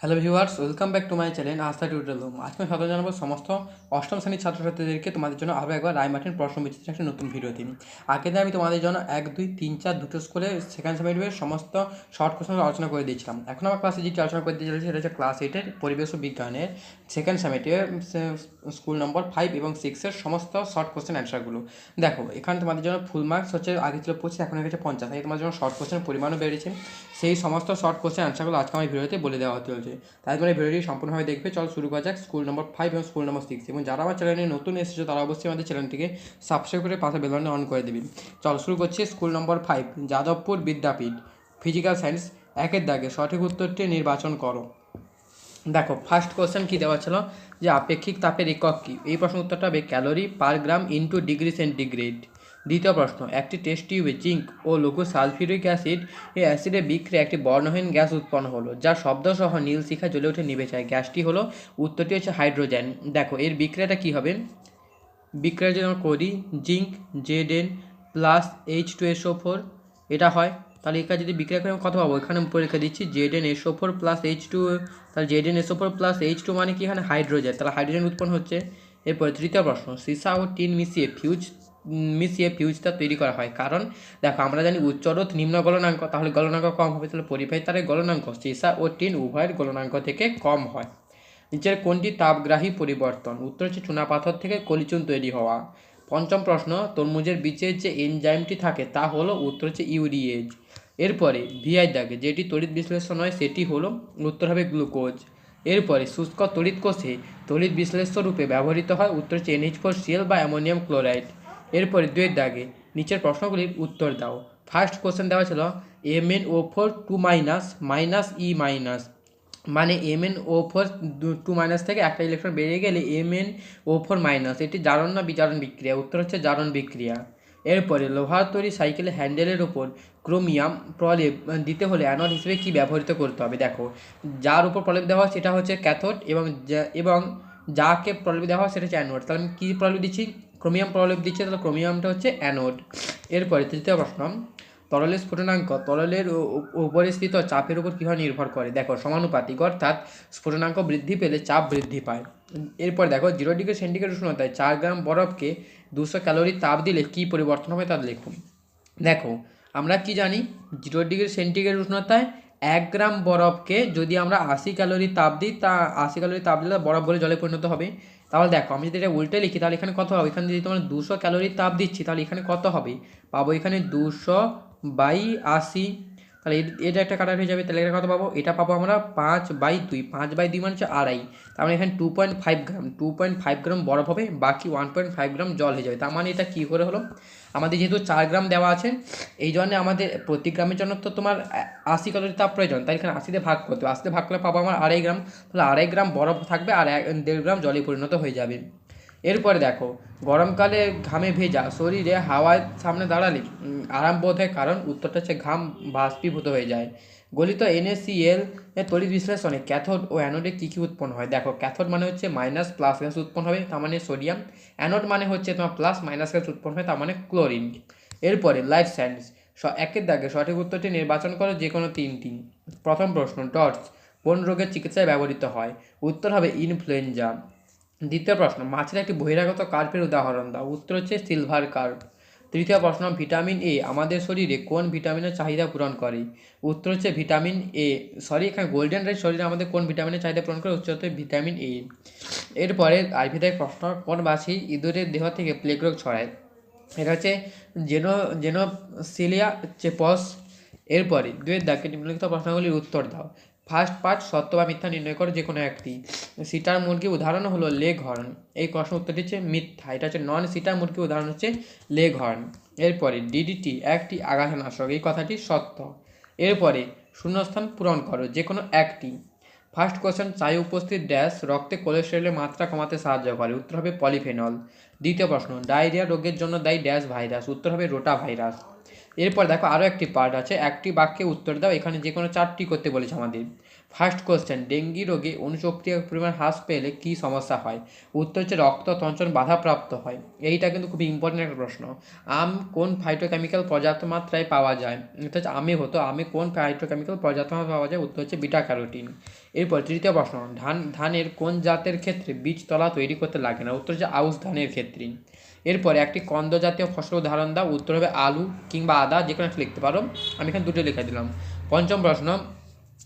Hello viewers welcome back to my channel Astha tutorial room আজকে আমি স্বাগত জানাব সমস্ত অষ্টম শ্রেণির ছাত্রছাত্রীদেরকে তোমাদের জন্য আরও একবার রায়মার্টিন প্রশ্ন বিচিত্র একটা নতুন ভিডিও দিন। আগে দিয়ে আমি তোমাদের জন্য এক, দুই, তিন, চার দুটো স্কুলে সেকেন্ড সেমিস্টারের সমস্ত শর্ট কোশ্চেন আলোচনা করে দিয়েছিলাম। এখন আমার ক্লাসে যেটি আলোচনা করে দিয়েছি সেটা হচ্ছে ক্লাস এইটের পরিবেশ ও বিজ্ঞানের সেকেন্ড সেমিস্টারের স্কুল নম্বর ফাইভ এবং সিক্সের সমস্ত শর্ট কোশ্চেন অ্যান্সারগুলো দেখো, এখানে তোমাদের জন্য ফুল মার্কস হচ্ছে, আগে ছিল পঁচিশ, এখন হয়ে গেছে পঞ্চাশ। তাই তোমাদের জন্য শর্ট কোশ্চেনের পরিমাণও বেড়েছে। সেই সমস্ত শর্ট কোশ্চেন অ্যান্সারগুলো আজকে আমার ভিডিওতে বলে দেওয়া হতে চলছে তাই তোমরা এই ভিডিওটি সম্পূর্ণভাবে দেখবে। চল শুরু করা যাক। স্কুল নম্বর ফাইভ এবং স্কুল নম্বর সিক্স এবং যারা আমার চ্যানেলে নতুন এসেছে, তারা অবশ্যই আমাদের চ্যানেলটিকে সাবস্ক্রাইব করে পাশে বেলনটা অন করে দেবেন চল শুরু করছি school number five Jadavpur Vidyapith. Physical science একের দাগে সঠিক উত্তরটি নির্বাচন করো। দেখো ফার্স্ট কোশ্চেন কী দেওয়া ছিল? যে আপেক্ষিক তাপের একক কী? এই প্রশ্ন উত্তরটা হবে calorie per gram into degree centigrade দ্বিতীয় প্রশ্ন, একটি টেস্ট টিউবে জিঙ্ক ও লঘু সালফিউরিক অ্যাসিড, এই অ্যাসিডে বিক্রিয়া একটি বর্ণহীন গ্যাস উৎপন্ন হলো, যার শব্দসহ নীল শিখা জ্বলে উঠে নিভে যায়। গ্যাসটি হলো, উত্তরটি হচ্ছে হাইড্রোজেন। দেখো, এর বিক্রিয়াটা কী হবে? বিক্রিয়া যদি করি zinc Z N plus H two SO four. এটা হয়, তাহলে এখানে যদি বিক্রিয়া করে, আমি কত পাবো? এখানে রেখে দিচ্ছি Z N SO four plus H two, তাহলে Z N SO four plus H two মানে কি এখানে হাইড্রোজেন? তাহলে হাইড্রোজেন উৎপন্ন হচ্ছে। এরপরে তৃতীয় প্রশ্ন, সীসা ও টিন মিশিয়ে ফিউজ মিশিয়ে ফিউজটা তৈরি করা হয়। কারণ, দেখো, আমরা জানি উচ্চরোধ নিম্ন গলনাঙ্ক, তাহলে গলনাঙ্ক কম হবে, তাহলে পরিবাহী তারের গলনাঙ্ক সীসা ও টিন উভয়ের গলনাঙ্ক থেকে কম হয়। নিচের কোনটি তাপগ্রাহী পরিবর্তন? উত্তর হচ্ছে চুনাপাথর থেকে কলিচুন তৈরি হওয়া। পঞ্চম প্রশ্ন, তরমুজের বীজের যে এনজাইমটি থাকে, তা হলো উত্তর হচ্ছে ইউরিয়েজ এরপরে ভিআই দাগে, যেটি তড়িৎ বিশ্লেষণ হয়, সেটি হলো, উত্তর হবে গ্লুকোজ এরপরে, শুষ্ক তড়িৎ কোষে তড়িৎ বিশ্লেষ্য রূপে ব্যবহৃত হয়, উত্তর হচ্ছে এনএইচ ফোর সিএল বা অ্যামোনিয়াম ক্লোরাইড এরপরে দুয়ের দাগে নিচের প্রশ্নগুলির উত্তর দাও। ফার্স্ট কোশ্চেন দেওয়া ছিল M N O four two minus minus E minus মানে M N O four two minus থেকে একটা ইলেকট্রন বেরিয়ে গেলে M N O four minus এটি জারণ না বিজারণ বিক্রিয়া। উত্তর হচ্ছে জারণ বিক্রিয়া। এরপরে, লোহার তৈরি সাইকেলের হ্যান্ডেলের ওপর ক্রোমিয়াম প্রলেপ দিতে হলে অ্যানোড হিসেবে কী ব্যবহৃত করতে হবে? দেখো, যার উপর প্রলেপ দেওয়া সেটা হচ্ছে ক্যাথোড এবং এবং যাকে প্রলেপ দেওয়া হয় সেটা হচ্ছে অ্যানোড তাহলে আমি কী প্রলেপ দিচ্ছি? ক্রোমিয়াম প্রলেপ দিচ্ছি, তাহলে ক্রোমিয়ামটা হচ্ছে অ্যানোড এরপরে তৃতীয় প্রশ্ন, তরলের স্ফুটনাঙ্ক, তরলের উপরে স্থিত চাপের উপর কীভাবে নির্ভর করে? দেখো, সমানুপাতিক, অর্থাৎ স্ফুটনাঙ্ক বৃদ্ধি পেলে চাপ বৃদ্ধি পায়। এরপর দেখো জিরো ডিগ্রি সেন্টিগ্রেড উষ্ণতায় চার গ্রাম বরফকে দুশো ক্যালোরি তাপ দিলে কী পরিবর্তন হবে তা লিখুন দেখো, আমরা কি জানি? জিরো ডিগ্রি সেন্টিগ্রেড উষ্ণতায় এক গ্রাম বরফকে যদি আমরা আশি ক্যালোরি তাপ দিই, তা আশি ক্যালোরি তাপ দিলে বরফ বলে জলে পরিণত হবে। তাহলে দেখো, আমি যদি এটা উল্টে লিখি, তাহলে এখানে কত হবে? এখানে যদি তোমার দুশো ক্যালোরি তাপ দিচ্ছি, তাহলে এখানে কত হবে? পাবো এখানে দুশো বাই আশি। তাহলে এটা একটা কাটার হয়ে যাবে, তাহলে এটা কত পাবো? এটা পাবো আমরা পাঁচ বাই দুই। পাঁচ বাই দুই মানে হচ্ছে আড়াই। তার মানে এখানে two point five gram two point five gram বরফ হবে, বাকি ওয়ান পয়েন্ট ফাইভ গ্রাম জল হয়ে যাবে। তার মানে এটা কী করে হলো? আমাদের যেহেতু চার গ্রাম দেওয়া আছে, এই জন্য আমাদের প্রতি গ্রামের জন্য তো তোমার আশি ক্যালোরি তাপ প্রয়োজন, তাই এখানে আশিতে ভাগ করতে হবে। আশিতে ভাগ করলে পাবো আমার আড়াই গ্রাম, তাহলে আড়াই গ্রাম বরফ থাকবে আর এক দেড় গ্রাম জলে পরিণত হয়ে যাবে। এরপরে দেখো, গরমকালে ঘামে ভেজা শরীরে হাওয়ার সামনে দাঁড়ালে আরাম বোধ হয়, কারণ উত্তরটা হচ্ছে ঘাম বাষ্পীভূত হয়ে যায়। গলিত এনএসিএল এর তড়িৎ বিশ্লেষণে ক্যাথোড ও অ্যানোডে কী কী উৎপন্ন হয়? দেখো, ক্যাথোড মানে হচ্ছে মাইনাস প্লাস গ্যাস উৎপন্ন হবে, তার মানে সোডিয়াম। অ্যানোড মানে হচ্ছে তোমার প্লাস মাইনাস গ্যাস উৎপন্ন হয় তার মানে ক্লোরিন। এরপরে লাইফ সায়েন্স, স- একের দাগে সঠিক উত্তরটি নির্বাচন করো যে কোনো তিনটি। প্রথম প্রশ্ন ডটস কোন রোগের চিকিৎসায় ব্যবহৃত হয়? উত্তর হবে ইনফ্লুয়েঞ্জা। দ্বিতীয় প্রশ্ন, মাছের একটি বহিরাগত কার্পের উদাহরণ দাও। উত্তর হচ্ছে সিলভার কার্প। তৃতীয় প্রশ্ন, ভিটামিন এ আমাদের শরীরে কোন ভিটামিনের চাহিদা পূরণ করে? উত্তর হচ্ছে ভিটামিন এ সরি এখানে গোল্ডেন রাইস শরীরে আমাদের কোন ভিটামিনের চাহিদা পূরণ করে? উত্তর হচ্ছে ভিটামিন এ এরপরে আইভিদায় প্রশ্ন, কোন বাসি ইঁদুরের দেহ থেকে প্লেগ রোগ ছড়ায়? এটা হচ্ছে জেনো জেনোসিলিয়া চেপস। এরপরে দুয়ের দাগে নিম্নলিখিত প্রশ্নগুলির উত্তর দাও। ফার্স্ট পার্ট সত্য বা মিথ্যা নির্ণয় করো যে কোনো একটি। সিটার মুরগির উদাহরণ হলো লেগ হর্ন এই প্রশ্ন উত্তরটি হচ্ছে মিথ্যা। এটা হচ্ছে নন সিটার মুরগির উদাহরণ হচ্ছে লেগ হর্ন এরপরে ডিডিটি একটি আঘাতনাশক। এই কথাটি সত্য। এরপরে শূন্যস্থান পূরণ করো, যে কোনো একটি। ফার্স্ট কোশ্চেন, চায়ে উপস্থিত ড্যাশ রক্তে কোলেস্টেরলের মাত্রা কমাতে সাহায্য করে। উত্তর হবে পলিফেনল। দ্বিতীয় প্রশ্ন, ডায়রিয়া রোগের জন্য দায়ী ড্যাশ ভাইরাস। উত্তর হবে রোটা ভাইরাস এরপর দেখো আরও একটি পার্ট আছে, একটি বাক্যে উত্তর দাও, এখানে যে কোনো চারটি করতে বলেছে আমাদের। ফার্স্ট কোশ্চেন ডেঙ্গি রোগে অনুশক্তির পরিমাণ হ্রাস পেলে কী সমস্যা হয়? উত্তর হচ্ছে রক্ত তঞ্চন বাধাপ্রাপ্ত হয়। এইটা কিন্তু খুবই ইম্পর্টেন্ট একটা প্রশ্ন। আম কোন ফাইটোকেমিক্যাল পর্যাপ্ত মাত্রায় পাওয়া যায়? এটা হচ্ছে আমে হতো, আমে কোন ফাইটোকেমিক্যাল পর্যাপ্ত মাত্রায় পাওয়া যায়? উত্তর হচ্ছে বিটা ক্যারোটিন এরপর তৃতীয় প্রশ্ন, ধান, ধানের কোন জাতের ক্ষেত্রে বীজতলা তৈরি করতে লাগে না? উত্তর হচ্ছে আউশ ধানের ক্ষেত্রে। এরপরে একটি কন্দ জাতীয় ফসল উদাহরণ দাও। উত্তর হবে আলু কিংবা আদা, যে কোনো একটা লিখতে পারো। আমি এখানে দুটো লিখে দিলাম। পঞ্চম প্রশ্ন,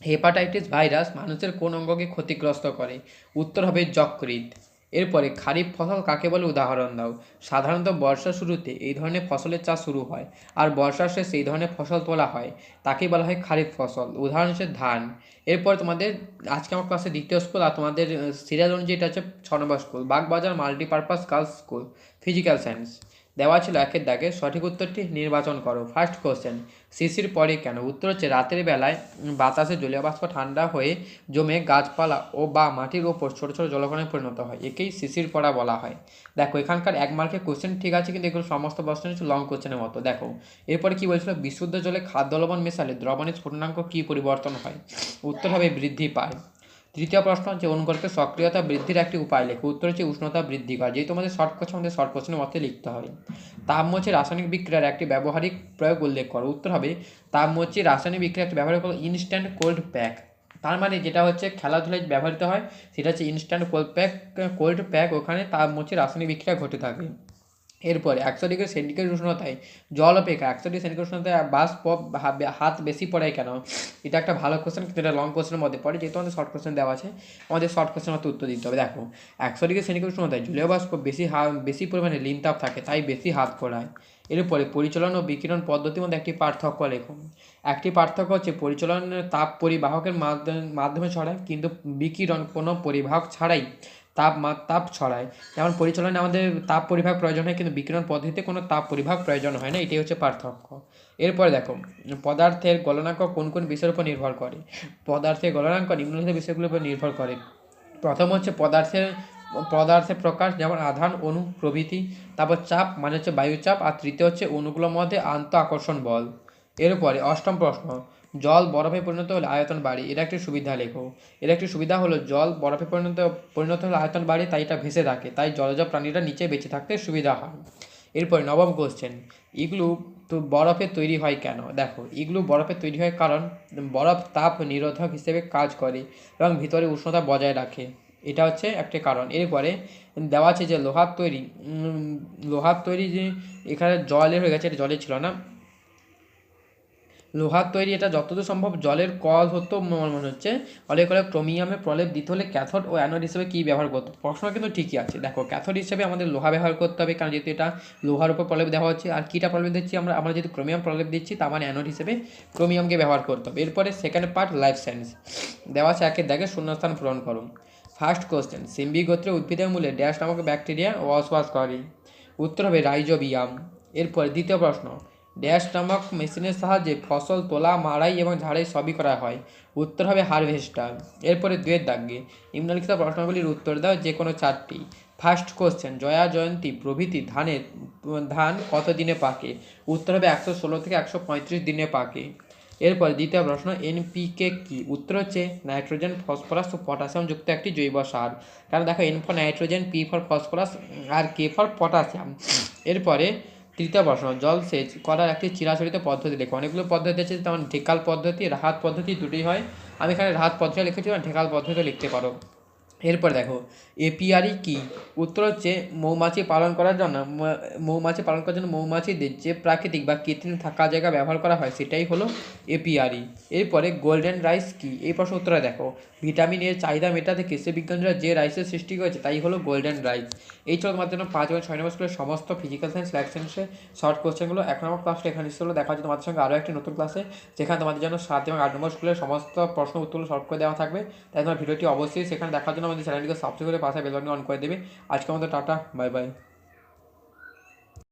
হেপাটাইটিস ভাইরাস মানুষের কোন অঙ্গকে ক্ষতিগ্রস্ত করে? উত্তর হবে যকৃৎ। এরপরে খারিফ ফসল কাকে বলে উদাহরণ দাও। সাধারণত বর্ষার শুরুতে এই ধরনের ফসলের চাষ শুরু হয় আর বর্ষার শেষে এই ধরনের ফসল তোলা হয়। তাকেই বলা হয় খারিফ ফসল। উদাহরণ হচ্ছে ধান। এরপর তোমাদের আজকে আমার ক্লাসে দ্বিতীয় স্কুল আর তোমাদের সিরিয়াল অনুযায়ী এটা হচ্ছে ছ number school Bagbazar multipurpose girls school physical science দেওয়া ছিল একের দাগে সঠিক উত্তরটি নির্বাচন করো। ফার্স্ট কোশ্চেন শিশির পরে কেন? উত্তর হচ্ছে, রাতের বেলায় বাতাসে জলীয় বাষ্প ঠান্ডা হয়ে জমে গাছপালা ও বা মাটির ওপর ছোটো ছোটো জলকণায় পরিণত হয়। একেই শিশির পড়া বলা হয়। দেখো, এখানকার এক মার্কের কোশ্চেন ঠিক আছে, কিন্তু এগুলো সমস্ত প্রশ্ন হচ্ছে লং কোশ্চেনের মতো। দেখো, এরপরে কি বলছিল? বিশুদ্ধ জলে খাদ্য লবণ মেশালে দ্রবণের স্ফুটনাঙ্ক কী পরিবর্তন হয়? উত্তর হবে বৃদ্ধি পায়। তৃতীয় প্রশ্ন হচ্ছে অনুগল্পের সক্রিয়তা বৃদ্ধির একটি উপায় লেখো। উত্তর হচ্ছে উষ্ণতা বৃদ্ধি করা। যেহেতু আমাদের শর্ট কোশ্চেন, আমাদের শর্ট কোশ্চেনের মধ্যে লিখতে হবে তাপমোচে রাসায়নিক বিক্রিয়ার একটি ব্যবহারিক প্রয়োগ উল্লেখ করো। উত্তর হবে তাপমোচে রাসায়নিক বিক্রিয়ার একটি ব্যবহারিক ইনস্ট্যান্ট কোল্ড প্যাক তার মানে যেটা হচ্ছে খেলাধুলায় ব্যবহৃত হয়, সেটা হচ্ছে instant cold pack cold pack ওখানে তাপমোচে রাসায়নিক বিক্রিয়া ঘটে থাকে। এরপরে একশো ডিগ্রি সেন্টিগ্রেড উষ্ণতায় জল অপেক্ষা একশো ডিগ্রি সেন্টিগ্রেড উষ্ণতায় বাষ্প হাত বেশি পড়ে কেন? এটা একটা ভালো কোশ্চেন কিন্তু এটা লং কোশ্চেনের মধ্যে পড়ে, যেহেতু আমাদের শর্ট কোশ্চেন দেওয়া আছে, আমাদের শর্ট কোশ্চেনের মতো উত্তর দিতে হবে। দেখো একশো ডিগ্রি সেন্টিগ্রেড উষ্ণতায় জলীয় বাষ্প বেশি বেশি পরিমাণে লিন তাপ থাকে, তাই বেশি হাত পড়ায় এরপরে পরিচালন ও বিকিরণ পদ্ধতির মধ্যে একটি পার্থক্য লেখুন একটি পার্থক্য হচ্ছে পরিচালন তাপ পরিবাহকের মাধ্যমে ছড়ায়, কিন্তু বিকিরণ কোনো পরিবাহক ছাড়াই তাপ তাপ ছড়ায়। যেমন পরিচালনায় আমাদের তাপ পরিভাগ প্রয়োজন হয়, কিন্তু বিকিরণ পদ্ধতিতে কোনো তাপ পরিভাগ প্রয়োজন হয় না, এটাই হচ্ছে পার্থক্য। এরপরে দেখো, পদার্থের গলনাঙ্ক কোন কোন বিষয়ের উপর নির্ভর করে? পদার্থের গলনাঙ্ক নিম্নলিখিত বিষয়গুলোর উপর নির্ভর করে। প্রথম হচ্ছে পদার্থের পদার্থের প্রকাশ, যেমন আধান, অণু, প্রভৃতি, তারপর চাপ মানে হচ্ছে বায়ুচাপ, আর তৃতীয় হচ্ছে অণুগুলোর মধ্যে আন্ত আকর্ষণ বল। এরপরে অষ্টম প্রশ্ন, জল বরফে পরিণত হলে আয়তন বাড়ে এটা একটি সুবিধা লেখো। এর একটি সুবিধা হলো জল বরফে পরিণত পরিণত হলে আয়তন বাড়ে, তাই এটা ভেসে থাকে, তাই জলজ প্রাণীরা নিচে বেঁচে থাকতে সুবিধা হয়। এরপরে নবম কোশ্চেন ইগলু তো বরফে তৈরি হয় কেন? দেখো, ইগলু বরফে তৈরি হয় কারণ বরফ তাপ নিরোধক হিসেবে কাজ করে এবং ভিতরে উষ্ণতা বজায় রাখে। এটা হচ্ছে একটি কারণ। এরপরে দেওয়া আছে যে লোহার তৈরি লোহার তৈরি যে এখানে জলের হয়ে গেছে, এটা জলে ছিল না। লোহার তৈরি, এটা যতদূর সম্ভব জলের কল হতো মনে হচ্ছে। অনেক করে ক্রোমিয়ামে প্রলেপ দিতে হলে ক্যাথোড ও অ্যানোড হিসেবে কী ব্যবহার করতো? প্রশ্ন কিন্তু ঠিকই আছে। দেখো, ক্যাথোড হিসেবে আমাদের লোহা ব্যবহার করতে হবে, কারণ যেহেতু এটা লোহার উপর প্রলেপ দেওয়া হচ্ছে, আর কীটা প্রলেপ দিচ্ছি আমরা? আমরা যেহেতু ক্রোমিয়াম প্রলেপ দিচ্ছি তার মানে অ্যানোড হিসেবে ক্রোমিয়ামকে ব্যবহার করতে হবে। এরপরে সেকেন্ড পার্ট লাইফ সায়েন্স দেওয়া আছে একের দাগে শূন্যস্থান পূরণ করুন ফার্স্ট কোশ্চেন সিম্বি গোত্রের উদ্ভিদের মূলে ড্যাশ নামক ব্যাকটেরিয়া বসবাস করে। উত্তর হবে রাইজোবিয়াম এরপর দ্বিতীয় প্রশ্ন ড্যাশ নামক মেশিনের সাহায্যে ফসল, তোলা, মাড়াই এবং ঝাড়াই সবই করা হয়। উত্তর হবে হারভেস্টার। এরপরে দুয়ের দাগে। নিম্নলিখিত প্রশ্নগুলির উত্তর দাও যে কোনো চারটি। ফার্স্ট কোশ্চেন জয়া জয়ন্তী, প্রভৃতি ধানের, ধান কত দিনে পাকে? উত্তর হবে একশো ষোলো থেকে একশো পঁয়ত্রিশ দিনে পাকে। এরপর দ্বিতীয় প্রশ্ন এনপিকে কি? উত্তর হচ্ছে নাইট্রোজেন, ফসফরাস ও পটাশিয়াম যুক্ত একটি জৈব সার। কারণ দেখো N for nitrogen P for phosphorus R K for potassium এরপরে তৃতীয় প্রশ্ন জলসেচ করার একটি চিরাচরিত পদ্ধতি লেখো। অনেকগুলো পদ্ধতি আছে, যেমন ঢেকাল পদ্ধতি, রাহাত পদ্ধতি দুটোই হয়। আমি এখানে রাহাত পদ্ধতি লিখেছি ঢেকাল পদ্ধতি লিখতে পারো। এরপর দেখো এপিআরি কি? উত্তর হচ্ছে মৌমাছি পালন করার জন্য মৌমাছি পালন করার জন্য মৌমাছিদের যে প্রাকৃতিক বা কৃত্রিম থাকা জায়গা ব্যবহার করা হয়, সেটাই হলো এপিআরি এরপরে গোল্ডেন রাইস কি? এই প্রশ্ন উত্তরে দেখো, ভিটামিন এর চাহিদা মেটাতে কৃষি বিজ্ঞানীরা যে রাইসের সৃষ্টি করেছে, তাই হলো গোল্ডেন রাইস। এই ছিল তোমার জন্য পাঁচ এবং ছয় নম্বর স্কুলের সমস্ত ফিজিক্যাল সায়েন্স লাইফ সায়েন্সের শর্ট কোশ্চেনগুলো এক নম্বর ক্লাসটা এখানে ছিল দেখা হচ্ছে তোমাদের সঙ্গে আরও একটি নতুন ক্লাসে যেখানে তোমাদের জন্য সাত এবং আট নম্বর স্কুলের সমস্ত প্রশ্ন উত্তরগুলো শর্ট করে দেওয়া থাকবে। তাই তোমার ভিডিওটি অবশ্যই সেখানে দেখার জন্য আমাদের চ্যানেলটিকে সাবস্ক্রাইব করে পাশে বেলবনটি অন করে দেবে। আজকে আমাদের টাটা বাই বাই